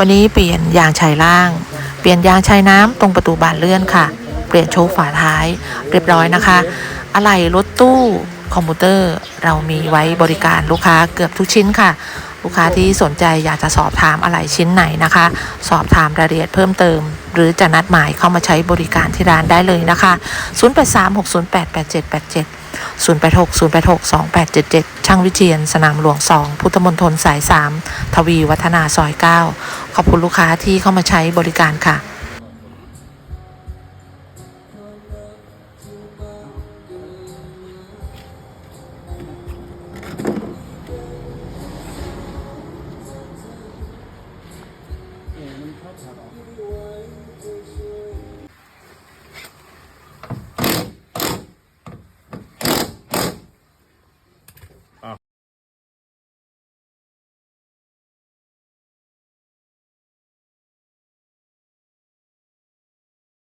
วันนี้เปลี่ยนยางชายล่าง เปลี่ยนยางชายน้ำตรงประตูบานเลื่อนค่ะ เปลี่ยนโชว์ฝาท้ายเรียบร้อยนะคะ อะไหล่รถตู้คอมพิวเตอร์เรามีไว้บริการลูกค้าเกือบทุกชิ้นค่ะ ลูกค้าที่สนใจอยากจะสอบถามอะไรชิ้นไหนนะคะ สอบถามรายละเอียดเพิ่มเติม หรือจะนัดหมายเข้ามาใช้บริการที่ร้านได้เลยนะคะ 0836088787 086 086 2877 ช่างวิเชียน สนามหลวง 2 พุทธมณฑลสาย 3 ทวีวัฒนาซอย 9 ขอบคุณลูกค้าที่เข้ามาใช้บริการค่ะเ